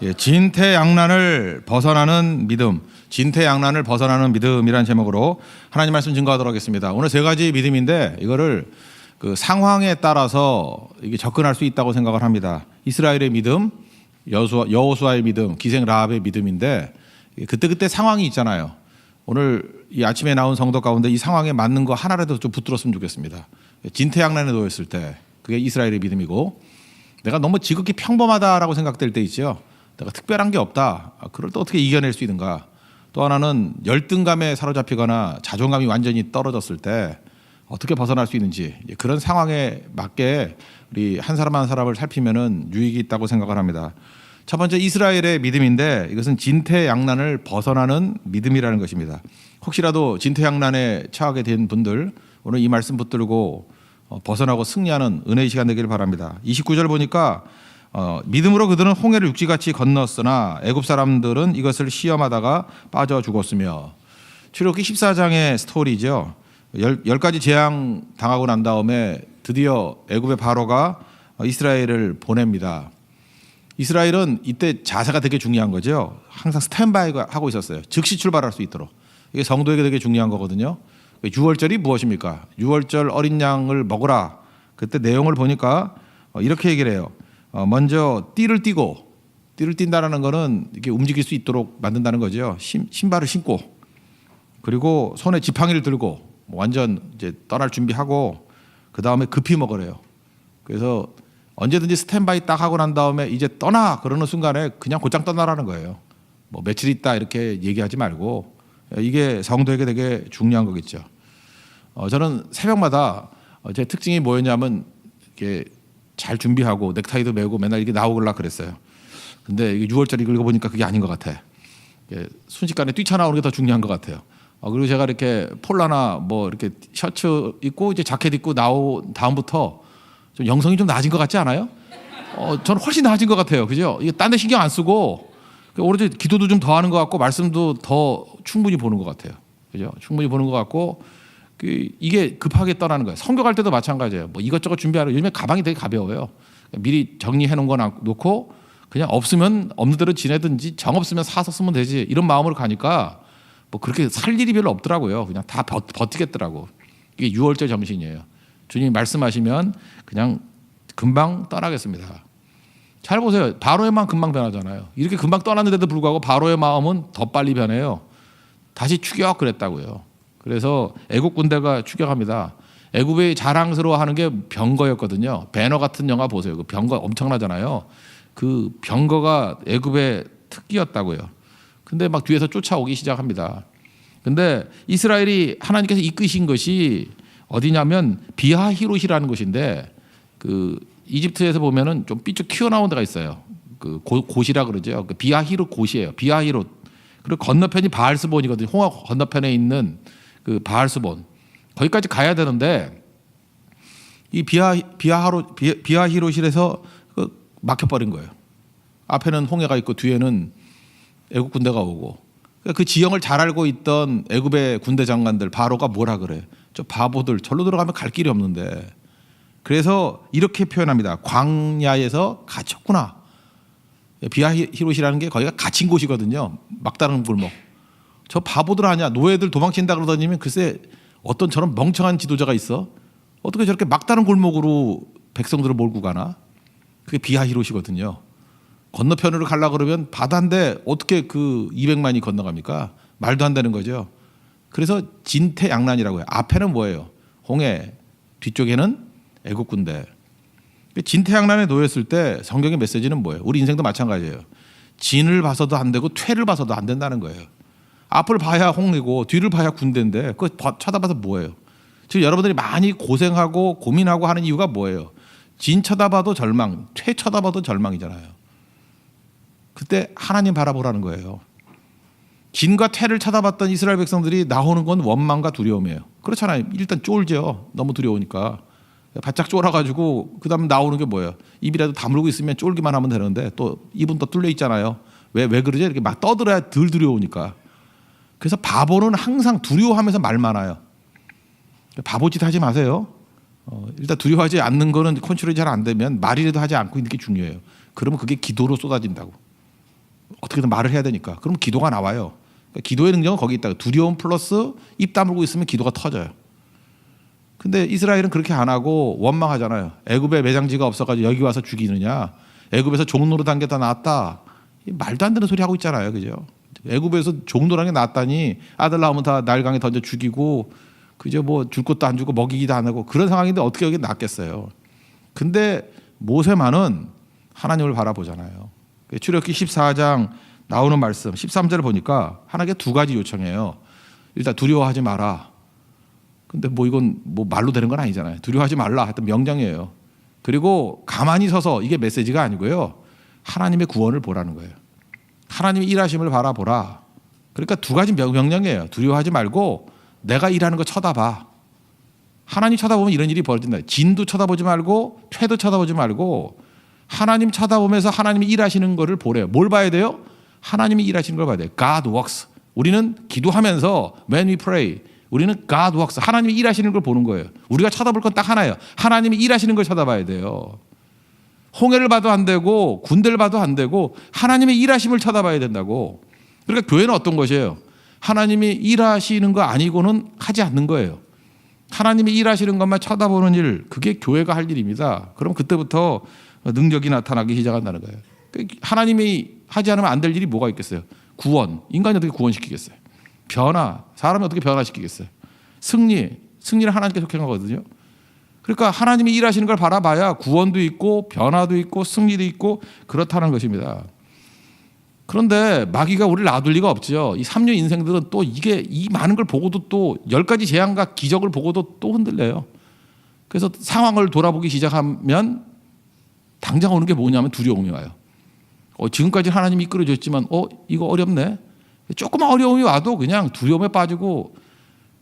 예, 진퇴양난을 벗어나는 믿음, 진퇴양난을 벗어나는 믿음이라는 제목으로 하나님 말씀 증거하도록 하겠습니다. 오늘 세 가지 믿음인데 이거를 그 상황에 따라서 이게 접근할 수 있다고 생각을 합니다. 이스라엘의 믿음, 여호수아의 믿음, 기생 라합의 믿음인데 그때 그때 상황이 있잖아요. 오늘 이 아침에 나온 성도 가운데 이 상황에 맞는 거 하나라도 좀 붙들었으면 좋겠습니다. 진퇴양난에 놓였을 때 그게 이스라엘의 믿음이고 내가 너무 지극히 평범하다라고 생각될 때 있죠. 내가 특별한 게 없다. 아, 그럴 때 어떻게 이겨낼 수 있는가? 또 하나는 열등감에 사로잡히거나 자존감이 완전히 떨어졌을 때 어떻게 벗어날 수 있는지 그런 상황에 맞게 우리 한 사람 한 사람을 살피면은 유익이 있다고 생각을 합니다. 첫 번째 이스라엘의 믿음인데 이것은 진퇴양난을 벗어나는 믿음이라는 것입니다. 혹시라도 진퇴양난에 처하게 된 분들 오늘 이 말씀 붙들고 어, 벗어나고 승리하는 은혜의 시간 되기를 바랍니다. 29절 보니까 어, 믿음으로 그들은 홍해를 육지같이 건넜으나 애굽 사람들은 이것을 시험하다가 빠져 죽었으며 출애굽기 14장의 스토리죠. 열, 열 가지 재앙 당하고 난 다음에 드디어 애굽의 바로가 어, 이스라엘을 보냅니다. 이스라엘은 이때 자세가 되게 중요한 거죠. 항상 스탠바이 하고 있었어요. 즉시 출발할 수 있도록. 이게 성도에게 되게 중요한 거거든요. 유월절이 무엇입니까? 유월절 어린 양을 먹으라. 그때 내용을 보니까 어, 이렇게 얘기를 해요. 어, 먼저 띠를 띠고 띠를 띈다라는 거는 이렇게 움직일 수 있도록 만든다는 거죠. 신, 신발을 신고 그리고 손에 지팡이를 들고 완전 이제 떠날 준비하고 그 다음에 급히 먹으래요. 그래서 언제든지 스탠바이 딱 하고 난 다음에 이제 떠나 그러는 순간에 그냥 곧장 떠나라는 거예요. 뭐 며칠 있다 이렇게 얘기하지 말고 이게 성도에게 되게 중요한 거겠죠. 어, 저는 새벽마다 어, 제 특징이 뭐였냐면 이렇게 잘 준비하고 넥타이도 메고 맨날 이게 나오길라 그랬어요. 근데 이게 6월짜리 읽어보니까 그게 아닌 것 같아. 순식간에 뛰쳐나오는 게 더 중요한 것 같아요. 어, 그리고 제가 이렇게 폴라나 뭐 이렇게 셔츠 입고 이제 자켓 입고 나온 다음부터 좀 영성이 좀 나아진 것 같지 않아요? 어, 저는 훨씬 나아진 것 같아요. 그죠? 이게 딴 데 신경 안 쓰고 오로지 기도도 좀 더 하는 것 같고 말씀도 더 충분히 보는 것 같아요. 그죠? 충분히 보는 것 같고 그 이게 급하게 떠나는 거예요. 성교 갈 때도 마찬가지예요. 뭐 이것저것 준비하러 요즘에 가방이 되게 가벼워요. 미리 정리해 놓은 거 놓고 그냥 없으면 없는 대로 지내든지 정 없으면 사서 쓰면 되지 이런 마음으로 가니까 뭐 그렇게 살 일이 별로 없더라고요. 그냥 다 버, 버티겠더라고. 이게 6월절 정신이에요. 주님이 말씀하시면 그냥 금방 떠나겠습니다. 잘 보세요. 바로의 마음 금방 변하잖아요. 이렇게 금방 떠났는데도 불구하고 바로의 마음은 더 빨리 변해요. 다시 추격 그랬다고요. 그래서 애국 군대가 추격합니다. 애국이 자랑스러워하는 게 병거였거든요. 배너 같은 영화 보세요. 그 병거 엄청나잖아요. 그 병거가 애국의 특기였다고요. 근데 막 뒤에서 쫓아오기 시작합니다. 근데 이스라엘이 하나님께서 이끄신 것이 어디냐면 비하히롯이라는 곳인데 그 이집트에서 보면은 좀 삐쭉 튀어나온 데가 있어요. 그 고, 곳이라 그러죠. 그 비하히롯 곳이에요. 비하히롯. 그리고 건너편이 바알스본이거든요. 홍화 건너편에 있는 그 바알스본. 거기까지 가야 되는데 이 비하 비하하롯 비하히롯이라서 그 막혀버린 거예요. 앞에는 홍해가 있고 뒤에는 애국 군대가 오고 그 지형을 잘 알고 있던 애굽의 군대 장관들 바로가 뭐라 그래? 저 바보들 절로 들어가면 갈 길이 없는데 그래서 이렇게 표현합니다. 광야에서 갇혔구나. 비하 히롯이라는 게 거기가 갇힌 곳이거든요. 막다른 골목. 저 바보들 아니야. 노예들 도망친다 그러더니면 글쎄 어떤 저런 멍청한 지도자가 있어. 어떻게 저렇게 막다른 골목으로 백성들을 몰고 가나? 그게 비하히롯이거든요. 건너편으로 가려 그러면 바다인데 어떻게 그 200만이 건너갑니까? 말도 안 되는 거죠. 그래서 진퇴양난이라고 해요. 앞에는 뭐예요? 홍해, 뒤쪽에는 애국 군대. 진퇴양난에 놓였을 때 성경의 메시지는 뭐예요? 우리 인생도 마찬가지예요. 진을 봐서도 안 되고 퇴를 봐서도 안 된다는 거예요. 앞을 봐야 홍해고 뒤를 봐야 군대인데 그거 쳐다봐서 뭐예요? 지금 여러분들이 많이 고생하고 고민하고 하는 이유가 뭐예요? 진 쳐다봐도 절망, 퇴 쳐다봐도 절망이잖아요. 그때 하나님 바라보라는 거예요. 진과 퇴를 쳐다봤던 이스라엘 백성들이 나오는 건 원망과 두려움이에요. 그렇잖아요. 일단 쫄죠. 너무 두려우니까. 바짝 쫄아가지고 그다음 나오는 게 뭐예요? 입이라도 다물고 있으면 쫄기만 하면 되는데 또 입은 또 뚫려 있잖아요. 왜 왜 그러죠? 이렇게 막 떠들어야 덜 두려우니까. 그래서 바보는 항상 두려워하면서 말 많아요. 바보짓 하지 마세요. 어, 일단 두려워하지 않는 거는 컨트롤이 잘 안 되면 말이라도 하지 않고 있는 게 중요해요. 그러면 그게 기도로 쏟아진다고. 어떻게든 말을 해야 되니까. 그럼 기도가 나와요. 그러니까 기도의 능력은 거기 있다. 두려움 플러스 입 다물고 있으면 기도가 터져요. 근데 이스라엘은 그렇게 안 하고 원망하잖아요. 애굽에 매장지가 없어가지고 여기 와서 죽이느냐. 애굽에서 종로로 낫다. 이 말도 안 되는 소리 하고 있잖아요, 그죠? 애굽에서 게 낫다니 아들 낳으면 다 날강에 던져 죽이고 그저 뭐 줄 것도 안 주고 먹이기도 안 하고 그런 상황인데 어떻게 여기 낫겠어요? 근데 모세만은 하나님을 바라보잖아요. 출애굽기 14장 나오는 말씀 13절을 보니까 하나님께 두 가지 요청해요. 일단 두려워하지 마라. 근데 뭐 이건 뭐 말로 되는 건 아니잖아요. 두려워하지 말라 하여튼 명령이에요. 그리고 가만히 서서 이게 메시지가 아니고요. 하나님의 구원을 보라는 거예요. 하나님의 일하심을 바라보라. 그러니까 두 가지 명- 명령이에요. 두려워하지 말고 내가 일하는 거 쳐다봐. 하나님 쳐다보면 이런 일이 벌어진다. 진도 쳐다보지 말고 퇴도 쳐다보지 말고 하나님 쳐다보면서 하나님이 일하시는 거를 보래요. 뭘 봐야 돼요? 하나님이 일하시는 걸 봐야 돼요. God works. 우리는 기도하면서 when we pray 우리는 God works. 하나님이 일하시는 걸 보는 거예요. 우리가 쳐다볼 건 딱 하나예요. 하나님이 일하시는 걸 쳐다봐야 돼요. 홍해를 봐도 안 되고 군대를 봐도 안 되고 하나님의 일하심을 쳐다봐야 된다고. 그러니까 교회는 어떤 것이에요? 하나님이 일하시는 거 아니고는 하지 않는 거예요. 하나님이 일하시는 것만 쳐다보는 일, 그게 교회가 할 일입니다. 그럼 그때부터 능력이 나타나기 시작한다는 거예요. 그 하나님이 하지 않으면 안 될 일이 뭐가 있겠어요? 구원, 인간이 어떻게 구원시키겠어요? 변화, 사람이 어떻게 변화시키겠어요? 승리, 승리는 하나님께 속한 거거든요. 그러니까 하나님이 일하시는 걸 바라봐야 구원도 있고 변화도 있고 승리도 있고 그렇다는 것입니다. 그런데 마귀가 우리를 놔둘 리가 없죠. 이 삼류 인생들은 또 이게 이 많은 걸 보고도 또 열 가지 재앙과 기적을 보고도 또 흔들려요. 그래서 상황을 돌아보기 시작하면 당장 오는 게 뭐냐면 두려움이 와요. 어, 지금까지 하나님이 이끌어줬지만 어 이거 어렵네. 조금만 어려움이 와도 그냥 두려움에 빠지고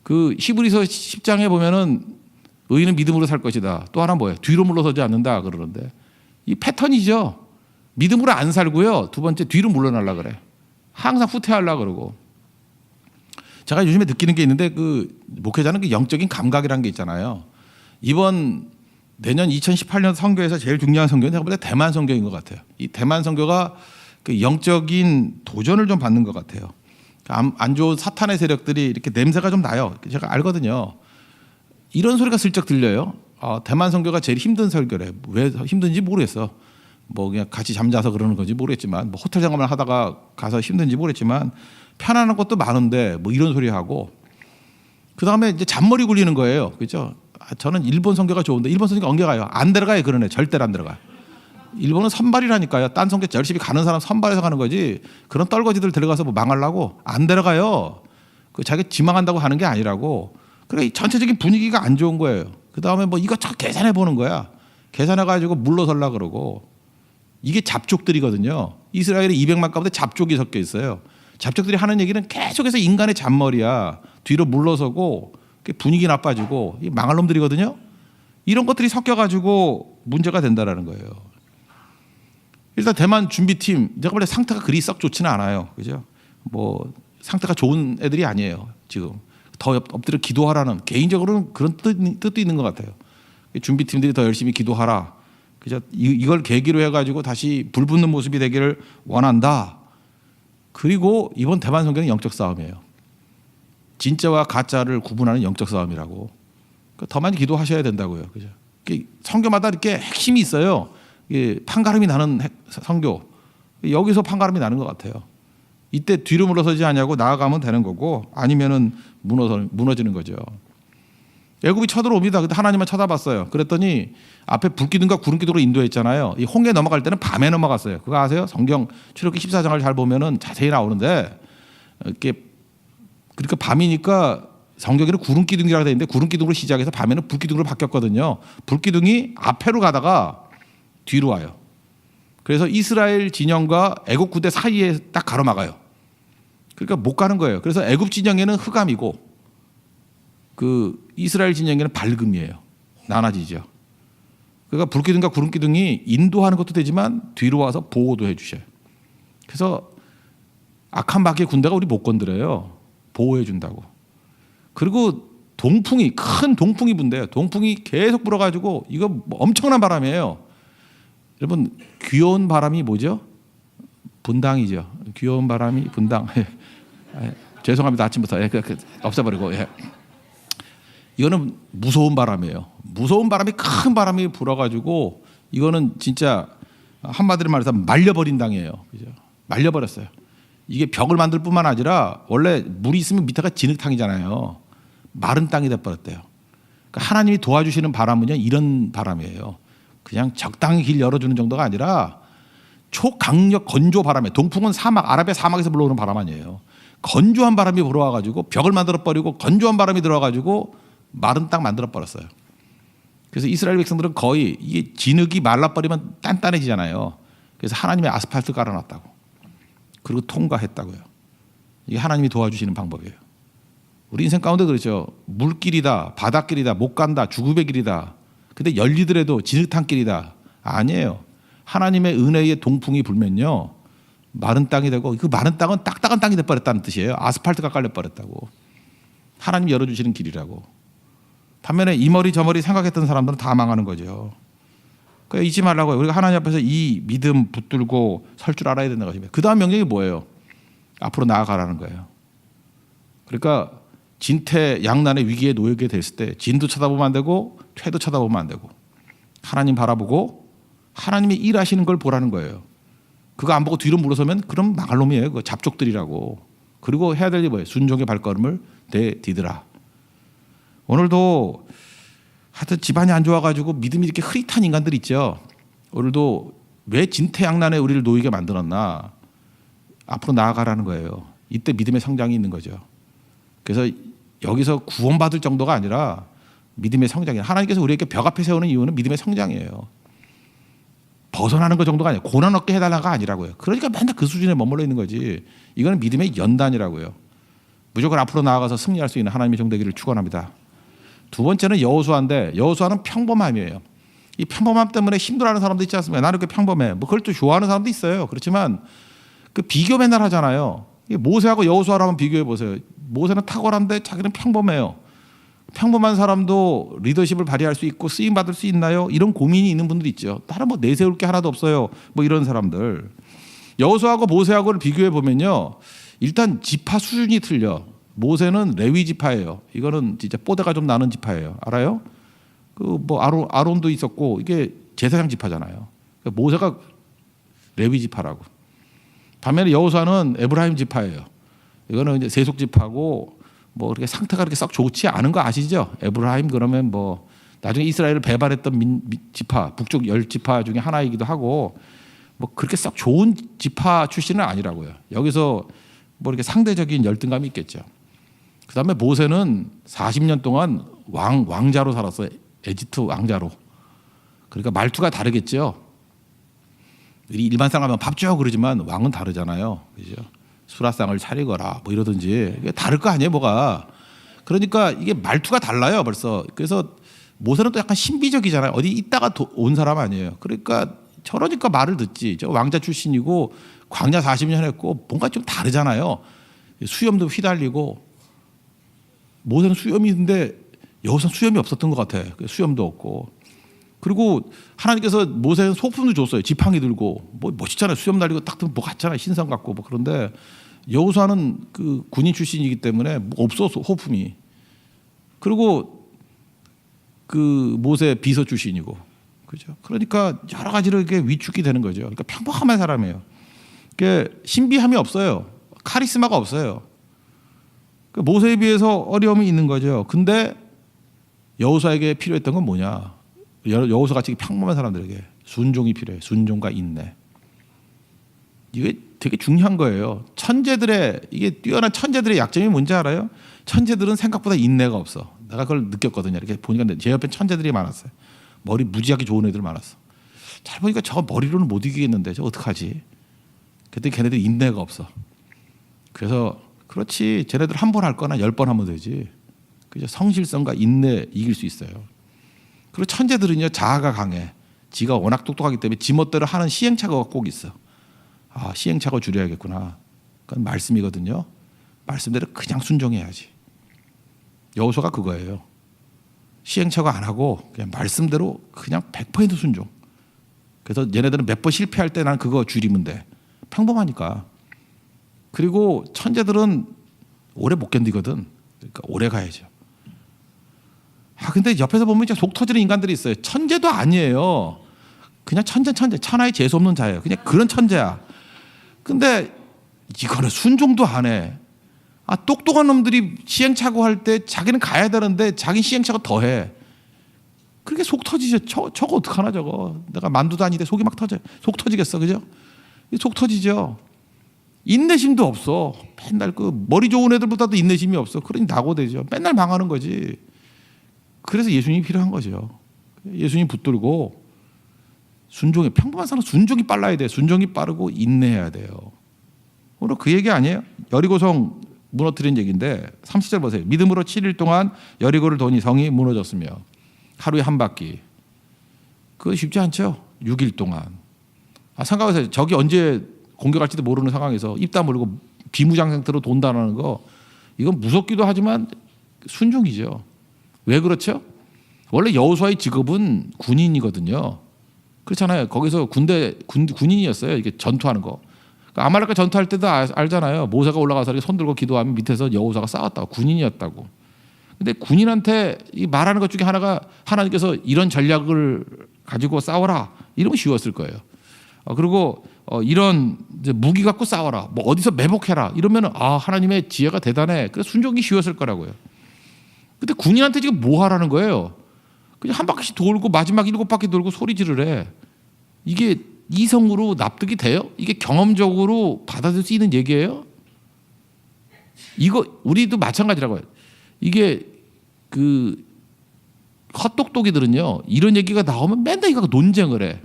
그 히브리서 10장에 보면은 의인은 믿음으로 살 것이다. 또 하나 뭐예요? 뒤로 물러서지 않는다 그러는데 이 패턴이죠. 믿음으로 안 살고요. 두 번째 뒤로 물러날라 그래. 항상 후퇴하려 그러고. 제가 요즘에 느끼는 게 있는데 그 목회자는 그 영적인 감각이라는 게 있잖아요. 이번 내년 2018년 선교에서 제일 중요한 선교는 제가 볼 때 대만 선교인 것 같아요. 이 대만 선교가 그 영적인 도전을 좀 받는 것 같아요. 안, 안 좋은 사탄의 세력들이 이렇게 냄새가 좀 나요. 제가 알거든요. 이런 소리가 슬쩍 들려요. 어, 대만 선교가 제일 힘든 설교래. 왜 힘든지 모르겠어. 뭐 그냥 같이 잠자서 그러는 건지 모르겠지만 뭐 호텔 생활을 하다가 가서 힘든지 모르겠지만 편안한 것도 많은데 뭐 이런 소리 하고 그 다음에 이제 잔머리 굴리는 거예요. 그죠? 아, 저는 일본 성교가 좋은데 일본 성교가 엉겨가요. 안 들어가요. 그러네. 절대로 안 들어가. 일본은 선발이라니까요. 딴 성교 열심히 가는 사람 선발해서 가는 거지. 그런 떨거지들 들어가서 뭐 망하려고 안 들어가요. 그 자기 지망한다고 하는 게 아니라고. 그래 전체적인 분위기가 안 좋은 거예요. 그 다음에 뭐 이것저것 계산해 보는 거야. 계산해 가지고 물러설라 그러고 이게 잡족들이거든요. 이스라엘에 200만 가운데 잡족이 섞여 있어요. 잡족들이 하는 얘기는 계속해서 인간의 잔머리야. 뒤로 물러서고 분위기 나빠지고 이 망할 놈들이거든요. 이런 것들이 섞여가지고 문제가 된다라는 거예요. 일단 대만 준비팀 제가 볼때 상태가 그리 썩 좋지는 않아요. 그죠? 뭐 상태가 좋은 애들이 아니에요. 지금 더 엎- 엎드려 기도하라는 개인적으로는 그런 뜻, 뜻도 있는 것 같아요. 준비팀들이 더 열심히 기도하라. 그죠? 이- 이걸 계기로 해가지고 다시 불붙는 모습이 되기를 원한다. 그리고 이번 대만 성경은 영적 싸움이에요. 진짜와 가짜를 구분하는 영적 싸움이라고. 그러니까 더 많이 기도하셔야 된다고요. 그죠? 성교마다 이렇게 핵심이 있어요. 판가름이 나는 핵- 성교. 여기서 판가름이 나는 것 같아요. 이때 뒤로 물러서지 않냐고 나아가면 되는 거고 아니면은 무너져 무너지는 거죠. 애굽이 쳐들어옵니다. 근데 하나님만 쳐다봤어요. 그랬더니 앞에 불기둥과 구름기둥으로 인도했잖아요. 이 홍해 넘어갈 때는 밤에 넘어갔어요. 그거 아세요? 성경 출애굽기 14장을 잘 보면은 자세히 나오는데 이렇게 그러니까 밤이니까 성경에는 구름기둥이라고 되어 있는데 구름기둥으로 시작해서 밤에는 불기둥으로 바뀌었거든요. 불기둥이 앞에로 가다가 뒤로 와요. 그래서 이스라엘 진영과 애굽 군대 사이에 딱 가로막아요. 그러니까 못 가는 거예요. 그래서 애굽 진영에는 흑암이고 그 이스라엘 진영에는 밝음이에요. 나눠지죠. 그러니까 불기둥과 구름기둥이 인도하는 것도 되지만 뒤로 와서 보호도 해주셔요. 그래서 악한 마귀의 군대가 우리 못 건드려요. 보호해 준다고. 그리고 동풍이 큰 동풍이 분대요. 동풍이 계속 불어가지고 이거 뭐 엄청난 바람이에요. 여러분 귀여운 바람이 뭐죠? 분당이죠. 귀여운 바람이 분당. 아, 죄송합니다 아침부터 예, 그, 그, 없애버리고 예. 이거는 무서운 바람이에요. 무서운 바람이 큰 바람이 불어가지고 이거는 진짜 한마디로 말해서 말려버린 당이에요. 그죠? 말려버렸어요. 이게 벽을 만들 뿐만 아니라 원래 물이 있으면 밑에가 진흙탕이잖아요. 마른 땅이 돼버렸대요. 그러니까 하나님이 도와주시는 바람은요 이런 바람이에요. 그냥 적당히 길 열어주는 정도가 아니라 초강력 건조 바람에 동풍은 사막 아라비아 사막에서 불러오는 바람 아니에요. 건조한 바람이 불어와가지고 벽을 만들어 버리고 건조한 바람이 들어와가지고 마른 땅 만들어 버렸어요. 그래서 이스라엘 백성들은 거의 이게 진흙이 말라버리면 단단해지잖아요. 그래서 하나님의 아스팔트 깔아놨다고. 그리고 통과했다고요. 이게 하나님이 도와주시는 방법이에요. 우리 인생 가운데 그렇죠. 물길이다, 바닷길이다, 못 간다, 죽음의 길이다. 근데 열리더라도 진흙탕 길이다. 아니에요. 하나님의 은혜의 동풍이 불면요. 마른 땅이 되고 그 마른 땅은 딱딱한 땅이 돼버렸다는 뜻이에요. 아스팔트가 깔려버렸다고. 하나님 열어주시는 길이라고. 반면에 이 머리 저 머리 생각했던 사람들은 다 망하는 거죠. 그 잊지 말라고요. 우리가 하나님 앞에서 이 믿음 붙들고 설 줄 알아야 된다는 것입니다. 그 다음 명령이 뭐예요? 앞으로 나아가라는 거예요. 그러니까 진퇴 양난의 위기에 놓이게 됐을 때 진도 쳐다보면 안 되고 퇴도 쳐다보면 안 되고 하나님 바라보고 하나님이 일하시는 걸 보라는 거예요. 그거 안 보고 뒤로 물러서면 그럼 망할 놈이에요. 그 잡족들이라고. 그리고 해야 될 게 뭐예요? 순종의 발걸음을 내디드라. 오늘도 하여튼 집안이 안 좋아가지고 믿음이 이렇게 흐릿한 인간들 있죠. 오늘도 왜 진퇴양난에 우리를 놓이게 만들었나? 앞으로 나아가라는 거예요. 이때 믿음의 성장이 있는 거죠. 그래서 여기서 구원받을 정도가 아니라 믿음의 성장이에요. 하나님께서 우리에게 벽 앞에 세우는 이유는 믿음의 성장이에요. 벗어나는 것 정도가 아니에요. 고난 얻게 해달라가 아니라고요. 그러니까 맨날 그 수준에 머물러 있는 거지. 이거는 믿음의 연단이라고요. 무조건 앞으로 나아가서 승리할 수 있는 하나님의 정되기를 축원합니다. 두 번째는 여호수아인데 여호수아는 평범함이에요. 이 평범함 때문에 힘들어하는 사람도 있지 않습니까? 나는 이렇게 평범해. 뭐 그걸 또 좋아하는 사람도 있어요. 그렇지만 그 비교 맨날 하잖아요. 이 모세하고 여호수아를 한번 비교해 보세요. 모세는 탁월한데 자기는 평범해요. 평범한 사람도 리더십을 발휘할 수 있고 쓰임 받을 수 있나요? 이런 고민이 있는 분들이 있죠. 다른 뭐 내세울 게 하나도 없어요. 뭐 이런 사람들. 여호수아하고 모세하고를 비교해 보면요. 일단 지파 수준이 틀려. 모세는 레위 지파예요. 이거는 진짜 뽀대가 좀 나는 지파예요. 알아요? 그 뭐 아론 아론도 있었고 이게 제사장 지파잖아요. 그러니까 모세가 레위 지파라고. 반면에 여호수아는 에브라임 지파예요. 이거는 이제 세속 지파고 뭐 그렇게 상태가 그렇게 썩 좋지 않은 거 아시죠? 에브라임 그러면 뭐 나중에 이스라엘을 배발했던 민, 민, 지파 북쪽 열 지파 중에 하나이기도 하고 뭐 그렇게 썩 좋은 지파 출신은 아니라고요. 여기서 뭐 이렇게 상대적인 열등감이 있겠죠. 그 다음에 모세는 40년 동안 왕 왕자로 살았어요. 에집트 왕자로. 그러니까 말투가 다르겠죠. 일반 사람은 밥줘 그러지만 왕은 다르잖아요. 그죠? 수라상을 차리거라 뭐 이러든지 이게 다를 거 아니에요, 뭐가. 그러니까 이게 말투가 달라요, 벌써. 그래서 모세는 또 약간 신비적이잖아요. 어디 있다가 도, 온 사람 아니에요. 그러니까 저러니까 말을 듣지. 저 왕자 출신이고 광야 40년 했고 뭔가 좀 다르잖아요. 수염도 휘달리고 모세는 수염이 있는데 여호수는 수염이 없었던 것 같아. 수염도 없고. 그리고 하나님께서 모세는 소품도 줬어요. 지팡이 들고 뭐 멋있잖아요. 수염 날리고 딱 뭐 같잖아요. 신성 같고 뭐 그런데 여호수아는 그 군인 출신이기 때문에 뭐 없어 호품이. 그리고 그 모세 비서 출신이고 그죠. 그러니까 여러 가지로 이게 위축이 되는 거죠. 그러니까 평범한 사람이에요. 그 신비함이 없어요. 카리스마가 없어요. 그 모세에 비해서 어려움이 있는 거죠. 근데 여호수아에게 필요했던 건 뭐냐? 여호수 같이 평범한 사람들에게 순종이 필요해. 순종과 인내. 이게 되게 중요한 거예요. 천재들의 이게 뛰어난 천재들의 약점이 뭔지 알아요? 천재들은 생각보다 인내가 없어. 내가 그걸 느꼈거든요. 이렇게 보니까 제 옆에 천재들이 많았어요. 머리 무지하게 좋은 애들 많았어. 잘 보니까 저 머리로는 못 이기겠는데 저 어떡하지? 그때 걔네들 인내가 없어. 그래서 그렇지 쟤네들 한 번 할 거나 열 번 하면 되지. 그죠? 성실성과 인내 이길 수 있어요. 그리고 천재들은요 자아가 강해. 지가 워낙 똑똑하기 때문에 지멋대로 하는 시행착오가 꼭 있어. 아 시행착오 줄여야겠구나. 그건 말씀이거든요. 말씀대로 그냥 순종해야지. 여호수가 그거예요. 시행착오 안 하고 그냥 말씀대로 그냥 100% 순종. 그래서 얘네들은 몇 번 실패할 때 난 그거 줄이면 돼. 평범하니까. 그리고 천재들은 오래 못 견디거든. 그러니까 오래 가야죠. 아 근데 옆에서 보면 진짜 속 터지는 인간들이 있어요. 천재도 아니에요. 그냥 천재 천재 천하의 재수 없는 자예요. 그냥 그런 천재야. 근데 이거는 순종도 안 해. 아 똑똑한 놈들이 시행착오 할 때 자기는 가야 되는데 자기 시행착오 더 해. 그렇게 속 터지죠. 저, 저거 어떡하나 저거. 내가 만두도 아닌데 속이 막 터져. 속 터지겠어. 그죠? 이속 터지죠. 인내심도 없어. 맨날 그 머리 좋은 애들보다도 인내심이 없어. 그러니 낙오되죠. 맨날 망하는 거지. 그래서 예수님이 필요한 거죠. 예수님 붙들고 순종이 평범한 사람 순종이 빨라야 돼. 순종이 빠르고 인내해야 돼요. 오늘 그 얘기 아니에요? 여리고성 무너뜨린 얘기인데 30절 보세요. 믿음으로 7일 동안 여리고를 도니 성이 무너졌으며 하루에 한 바퀴. 그거 쉽지 않죠. 6일 동안. 아, 생각해보세요. 적이 언제 공격할지도 모르는 상황에서 입 다물고 비무장 상태로 돈다는 거 이건 무섭기도 하지만 순종이죠. 왜 그렇죠? 원래 여호수아의 직업은 군인이거든요. 그렇잖아요. 거기서 군대 군, 군인이었어요. 이게 전투하는 거. 그러니까 아말렉과 전투할 때도 아- 알잖아요. 모세가 올라가서 손 들고 기도하면 밑에서 여호수아가 싸웠다고 군인이었다고. 근데 군인한테 이 말하는 것 중에 하나가 하나님께서 이런 전략을 가지고 싸워라 이러면 쉬웠을 거예요. 어, 그리고 어, 이런 무기 갖고 싸워라. 뭐 어디서 매복해라. 이러면은 아 하나님의 지혜가 대단해. 그래서 순종이 쉬웠을 거라고요. 근데 군인한테 지금 뭐 하라는 거예요? 그냥 한 바퀴씩 돌고 마지막 일곱 바퀴 돌고 소리 지르래. 이게 이성으로 납득이 돼요? 이게 경험적으로 받아들일 수 있는 얘기예요? 이거 우리도 마찬가지라고요. 이게 그 헛똑똑이들은요 이런 얘기가 나오면 맨날 이거 논쟁을 해.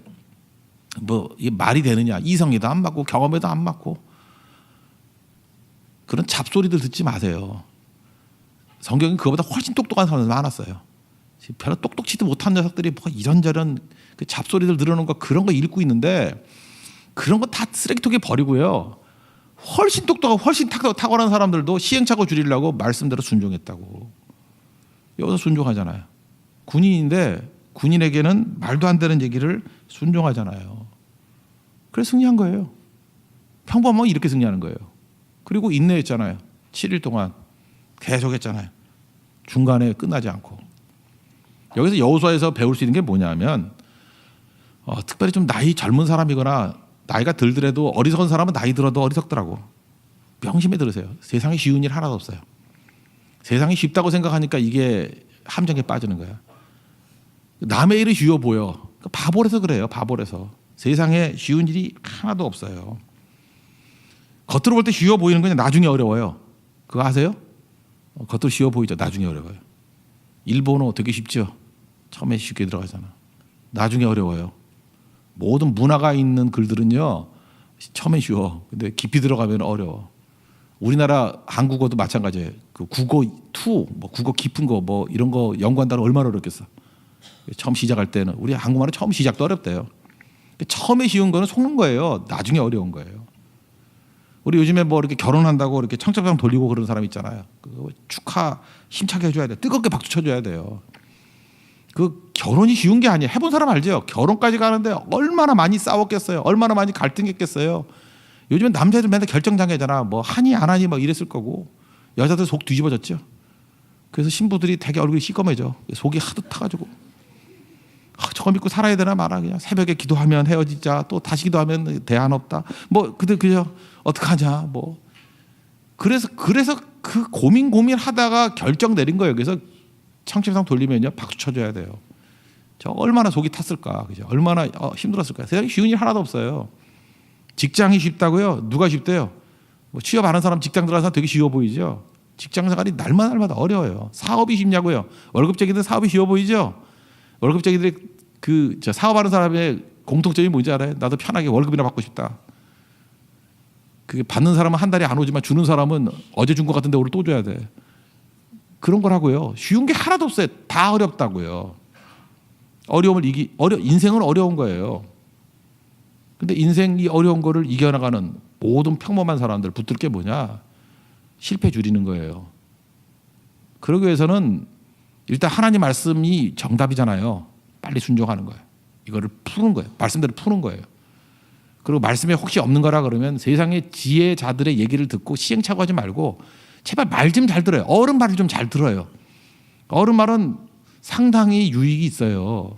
뭐 이게 말이 되느냐? 이성에도 안 맞고 경험에도 안 맞고 그런 잡소리들 듣지 마세요. 성경이 그보다 훨씬 똑똑한 사람들 많았어요. 별로 똑똑치도 못한 녀석들이 뭐 이런저런 그 잡소리들 들으는 거 그런 거 읽고 있는데 그런 거 다 쓰레기통에 버리고요. 훨씬 똑똑하고 훨씬 탁- 탁월한 사람들도 시행착오 줄이려고 말씀대로 순종했다고. 여기서 순종하잖아요. 군인인데 군인에게는 말도 안 되는 얘기를 순종하잖아요. 그래서 승리한 거예요. 평범하면 이렇게 승리하는 거예요. 그리고 인내했잖아요. 7일 동안 계속 했잖아요. 중간에 끝나지 않고. 여기서 여호수아에서 배울 수 있는 게 뭐냐면 어, 특별히 좀 나이 젊은 사람이거나 나이가 들더라도 어리석은 사람은 나이 들어도 어리석더라고. 명심해 들으세요. 세상에 쉬운 일 하나도 없어요. 세상이 쉽다고 생각하니까 이게 함정에 빠지는 거야. 남의 일이 쉬워 보여. 그 바보라서 그래요. 바보라서. 세상에 쉬운 일이 하나도 없어요. 겉으로 볼 때 쉬워 보이는 건 나중에 어려워요. 그거 아세요? 어, 겉으로 쉬워 보이죠. 나중에 어려워요. 일본어 되게 쉽죠. 처음에 쉽게 들어가잖아. 나중에 어려워요. 모든 문화가 있는 글들은요. 처음에 쉬워. 근데 깊이 들어가면 어려워. 우리나라 한국어도 마찬가지예요. 그 국어 투, 뭐 국어 깊은 거 뭐 이런 거 연구한다는 얼마나 어렵겠어. 처음 시작할 때는 우리 한국말은 처음 시작도 어렵대요. 처음에 쉬운 거는 속는 거예요. 나중에 어려운 거예요. 우리 요즘에 뭐 이렇게 결혼한다고 이렇게 청첩장 돌리고 그러는 사람 있잖아요. 그거 축하 힘차게 해줘야 돼. 뜨겁게 박수 쳐줘야 돼요. 그 결혼이 쉬운 게 아니에요. 해본 사람 알죠? 결혼까지 가는데 얼마나 많이 싸웠겠어요. 얼마나 많이 갈등했겠어요. 요즘엔 남자들 맨날 결정장애잖아. 뭐 하니 안 하니 막 이랬을 거고 여자들 속 뒤집어졌죠. 그래서 신부들이 되게 얼굴이 시꺼매져. 속이 하도 타가지고 아, 저거 믿고 살아야 되나 말아 그냥 새벽에 기도하면 헤어지자 또 다시 기도하면 대안 없다. 뭐 근데 그저 어떡하냐 뭐 그래서 그래서 그 고민 고민 하다가 결정 내린 거예요. 그래서 창첩상 돌리면요 박수 쳐줘야 돼요. 저 얼마나 속이 탔을까 그죠? 얼마나 어, 힘들었을까? 세상에 쉬운 일 하나도 없어요. 직장이 쉽다고요? 누가 쉽대요? 뭐 취업 안한 사람 직장 들어가서 되게 쉬워 보이죠? 직장 생활이 날마다 날마다 어려워요. 사업이 쉽냐고요? 월급쟁이들 사업이 쉬워 보이죠? 월급쟁이들이 그저 사업하는 사람의 공통점이 뭔지 알아요? 나도 편하게 월급이나 받고 싶다. 그게 받는 사람은 한 달에 안 오지만 주는 사람은 어제 준 것 같은데 오늘 또 줘야 돼. 그런 걸 하고요. 쉬운 게 하나도 없어요. 다 어렵다고요. 어려움을 이기 어려 인생은 어려운 거예요. 근데 인생이 어려운 거를 이겨나가는 모든 평범한 사람들 붙들 게 뭐냐? 실패 줄이는 거예요. 그러기 위해서는 일단 하나님 말씀이 정답이잖아요. 빨리 순종하는 거예요. 이거를 푸는 거예요. 말씀대로 푸는 거예요. 그리고 말씀에 혹시 없는 거라 그러면 세상의 지혜자들의 얘기를 듣고 시행착오하지 말고 제발 말 좀 잘 들어요. 어른 말을 좀 잘 들어요. 어른 말은 상당히 유익이 있어요.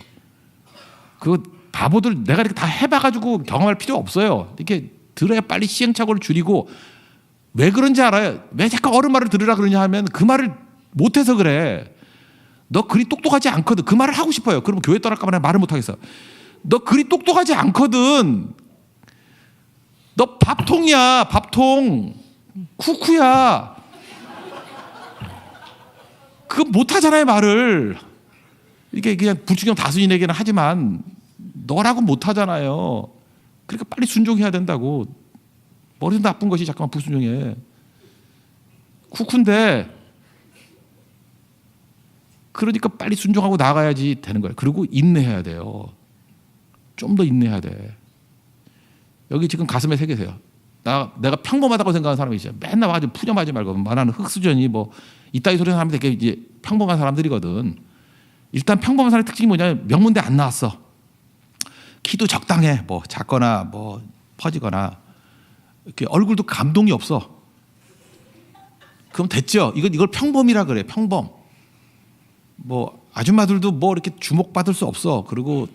그 바보들 내가 이렇게 다 해봐가지고 경험할 필요 없어요. 이렇게 들어야 빨리 시행착오를 줄이고 왜 그런지 알아요? 왜 자꾸 어른 말을 들으라 그러냐 하면 그 말을 못해서 그래. 너 그리 똑똑하지 않거든. 그 말을 하고 싶어요. 그러면 교회 떠날까 봐 말을 못하겠어. 너 그리 똑똑하지 않거든. 너 밥통이야, 밥통. 쿠쿠야. 그거 못하잖아요, 말을. 이게 그냥 불충경 다수인에게는 하지만 너라고 못하잖아요. 그러니까 빨리 순종해야 된다고. 머리도 나쁜 것이 잠깐만 불순종해. 쿠쿠인데 그러니까 빨리 순종하고 나가야지 되는 거예요. 그리고 인내해야 돼요. 좀 더 인내해야 돼. 여기 지금 가슴에 새기세요. 나 내가 평범하다고 생각하는 사람이 있어요. 맨날 와가지고 푸념하지 말고 말하는 흑수전이 뭐 이따위 소리 하면 되게 이제 평범한 사람들이거든. 일단 평범한 사람의 특징이 뭐냐면 명문대 안 나왔어. 키도 적당해. 뭐 작거나 뭐 퍼지거나 이렇게 얼굴도 감동이 없어. 그럼 됐죠. 이건 이걸 평범이라 그래. 평범. 뭐 아줌마들도 뭐 이렇게 주목받을 수 없어. 그리고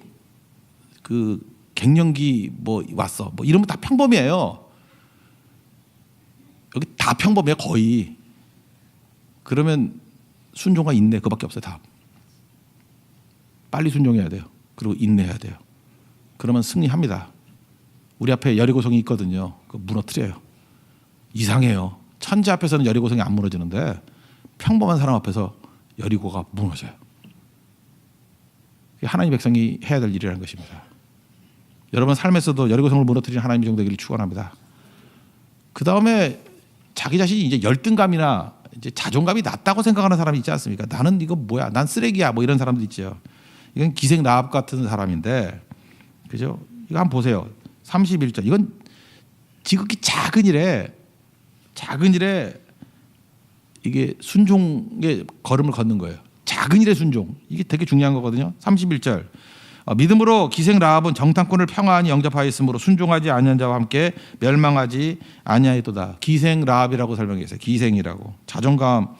그 갱년기 뭐 왔어. 뭐 이러면 다 평범이에요. 여기 다 평범해 거의. 그러면 순종과 인내 그밖에 없어요. 다. 빨리 순종해야 돼요. 그리고 인내해야 돼요. 그러면 승리합니다. 우리 앞에 여리고성이 있거든요. 그 무너뜨려요. 이상해요. 천재 앞에서는 여리고성이 안 무너지는데 평범한 사람 앞에서 여리고가 무너져요. 하나님 백성이 해야 될 일이라는 것입니다. 여러분 삶에서도 여리고성을 무너뜨리는 하나님의 종 되기를 축원합니다. 그 다음에 자기 자신이 이제 열등감이나 이제 자존감이 낮다고 생각하는 사람이 있지 않습니까? 나는 이거 뭐야? 난 쓰레기야. 뭐 이런 사람도 있죠. 이건 기생 나합 같은 사람인데, 그죠? 이거 한번 보세요. 31절. 이건 지극히 작은 일에 작은 일에 이게 순종의 걸음을 걷는 거예요. 작은 일의 순종. 이게 되게 중요한 거거든요. 31절. 어, 믿음으로 기생 라합은 정탐꾼을 평안히 영접하였으므로 순종하지 아니한 자와 함께 멸망하지 아니하였도다. 기생 라합이라고 설명했어요. 기생이라고. 자존감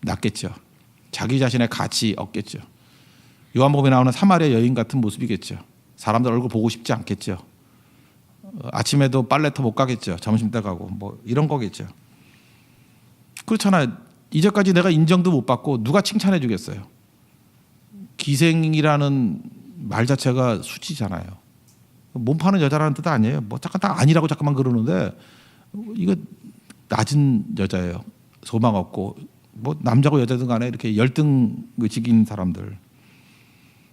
낮겠죠. 자기 자신의 가치 없겠죠. 요한복음에 나오는 사마리아 여인 같은 모습이겠죠. 사람들 얼굴 보고 싶지 않겠죠. 어, 아침에도 빨래터 못 가겠죠. 점심 때 가고 뭐 이런 거겠죠. 그렇잖아요. 이제까지 내가 인정도 못 받고 누가 칭찬해 주겠어요. 기생이라는 말 자체가 수치잖아요. 몸 파는 여자라는 뜻 아니에요. 뭐 잠깐 다 아니라고 잠깐만 그러는데 이거 낮은 여자예요. 소망 없고 뭐 남자고 여자든 간에 이렇게 열등 지긴 사람들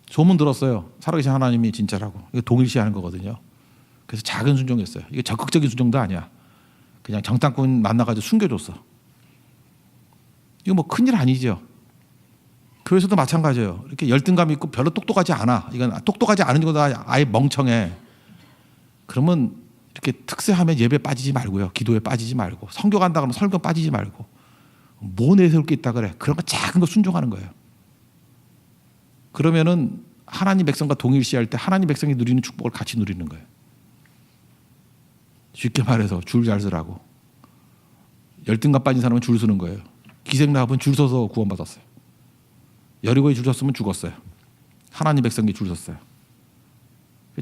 소문 들었어요. 살아계신 하나님이 진짜라고 이거 동일시하는 거거든요. 그래서 작은 순종했어요. 이게 적극적인 순종도 아니야. 그냥 정탐꾼 만나가지고 숨겨줬어. 이거 뭐 큰일 아니죠. 교회에서도 마찬가지예요. 이렇게 열등감 있고 별로 똑똑하지 않아. 이건 똑똑하지 않은 거다 아예 멍청해. 그러면 이렇게 특세하면 예배 빠지지 말고요. 기도에 빠지지 말고 성교 간다 그러면 설교 빠지지 말고 뭐 내세울 게 있다 그래. 그런 거 작은 거 순종하는 거예요. 그러면은 하나님 백성과 동일시할 때 하나님 백성이 누리는 축복을 같이 누리는 거예요. 쉽게 말해서 줄 잘 서라고. 열등감 빠진 사람은 줄 서는 거예요. 기생라합은 줄 서서 구원받았어요. 여리고에 줄 섰으면 죽었어요. 하나님 백성이 줄 섰어요.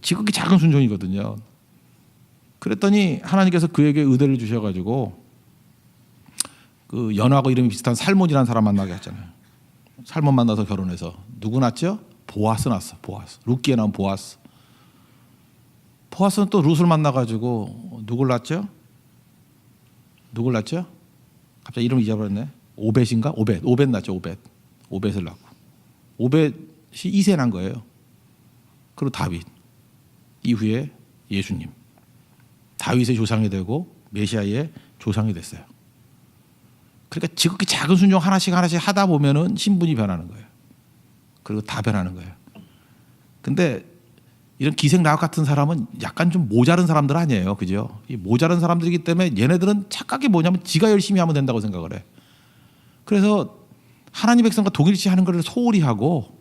지극히 작은 순종이거든요. 그랬더니 하나님께서 그에게 의대를 주셔가지고 그 연하고 이름이 비슷한 살몬이라는 사람 만나게 했잖아요. 살몬 만나서 결혼해서 누구 낳죠? 보아스 낳았어. 보아스. 루키에 나온 보아스. 보아스는 또 룻을 만나가지고 누굴 낳죠? 누굴 낳죠? 갑자기 이름 잊어버렸네. 오벳인가? 오벳. 오벳 낳죠. 오벳. 오벳을 낳고. 오벳이 이세 난 거예요. 그리고 다윗. 이후에 예수님. 다윗의 조상이 되고 메시아의 조상이 됐어요. 그러니까 지극히 작은 순종 하나씩 하나씩 하다 보면은 신분이 변하는 거예요. 그리고 다 변하는 거예요. 근데 이런 기생 라합 같은 사람은 약간 좀 모자른 사람들 아니에요. 그죠? 이 모자른 사람들이기 때문에 얘네들은 착각이 뭐냐면 지가 열심히 하면 된다고 생각을 해. 그래서 하나님 백성과 동일시 하는 것을 소홀히 하고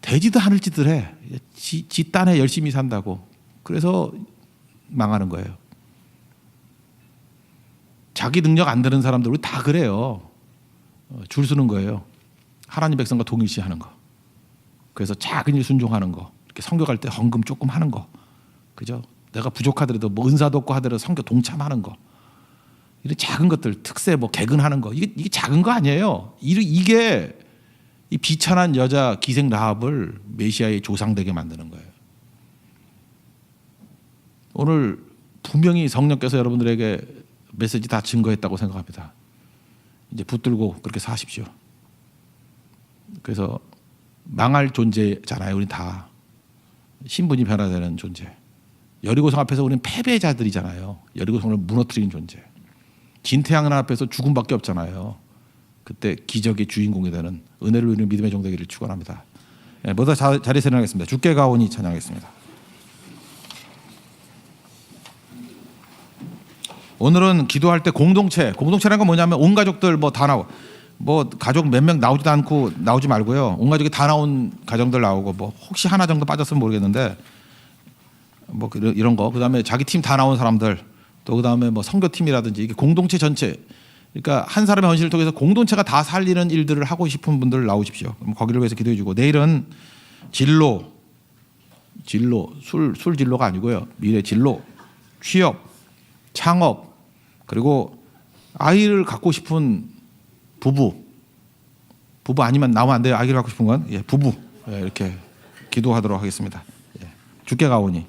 되지도 짓을 해. 지, 지 딴에 열심히 산다고. 그래서 망하는 거예요. 자기 능력 안 되는 사람들 우리 다 그래요. 어, 줄 서는 거예요. 하나님 백성과 동일시하는 거. 그래서 작은 일 순종하는 거. 이렇게 성교 갈 때 헌금 조금 하는 거. 그죠? 내가 부족하더라도 뭐 은사도 없고 하더라도 성교 동참하는 거. 이런 작은 것들 특세 뭐 개근하는 거 이게, 이게 작은 거 아니에요. 이- 이게 이 비천한 여자 기생 라합을 메시아의 조상 되게 만드는 거예요. 오늘 분명히 성령께서 여러분들에게 메시지 다 증거했다고 생각합니다. 이제 붙들고 그렇게 사십시오. 그래서 망할 존재잖아요. 우리 다 신분이 변화되는 존재. 여리고성 앞에서 우리는 패배자들이잖아요. 여리고성을 무너뜨린 존재. 진태양난 앞에서 죽음밖에 없잖아요. 그때 기적의 주인공이 되는 은혜를 누리는 믿음의 종되기를 축원합니다. 예, 모두 자, 자리에서 일어나겠습니다. 주께 가오니 찬양하겠습니다. 오늘은 기도할 때 공동체, 공동체라는 건 뭐냐면 온 가족들 뭐 다 나오, 뭐 가족 몇 명 나오지도 않고 나오지 말고요. 온 가족이 다 나온 가정들 나오고 뭐 혹시 하나 정도 빠졌으면 모르겠는데 뭐 그런- 이런 거 그다음에 자기 팀 다 나온 사람들 또 그다음에 뭐 선교팀이라든지 이게 공동체 전체. 그러니까 한 사람의 헌신을 통해서 공동체가 다 살리는 일들을 하고 싶은 분들 나오십시오. 그럼 거기를 위해서 기도해 주고. 내일은 진로. 진로. 술 술 진로가 아니고요. 미래 진로. 취업. 창업. 그리고 아이를 갖고 싶은 부부. 부부 아니면 나오면 안 돼요. 아기를 갖고 싶은 건? 예, 부부. 예, 이렇게 기도하도록 하겠습니다. 예, 주께 가오니